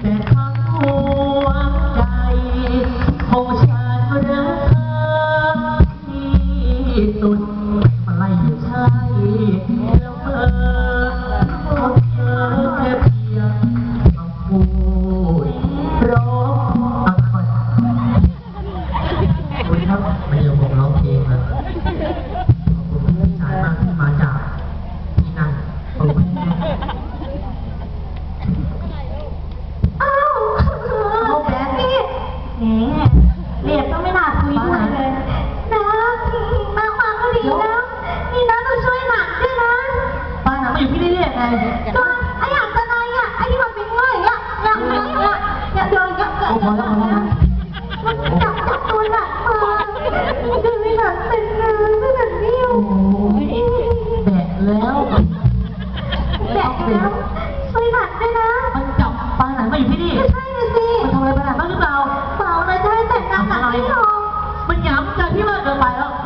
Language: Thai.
แต่ทั้งหัวใจของฉันรักเธอที่สุด โอ้พอแล้วพอแล้วมันจับจับตัวหนักมาดูไม่หนักเป็นเนื้อไม่หนักนิ่วแบกแล้วแบกแล้วช่วยหนักด้วยนะมันจับปลาไหนมาอยู่ที่นี่ไม่ใช่นะสิมันทำอะไรปลาไหนบ้างหรือเปล่าเปล่าเลยจะให้แต่งงานหนักไม่ยอมมันหยามใจพี่มากเกินไปแล้วใช่ปลาไหนรออยู่ที่นี่อย่าไปติดกลาหัว